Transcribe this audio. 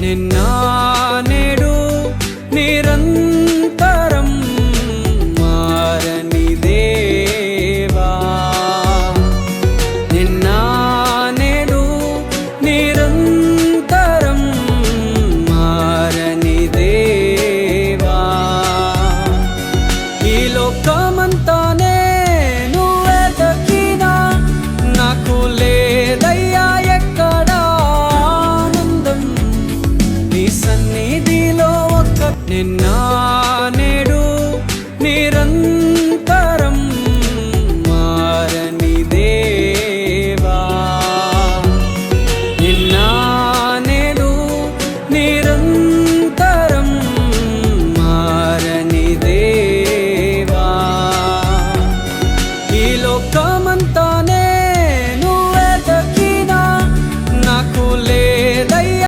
నిన్నా నేడు నిరంతరం మారని దేవా. నిన్నా నేడు నిరంతరం మారని దేవా. ఈ లోకమంతానే నిన్న నేడు నిరంతరం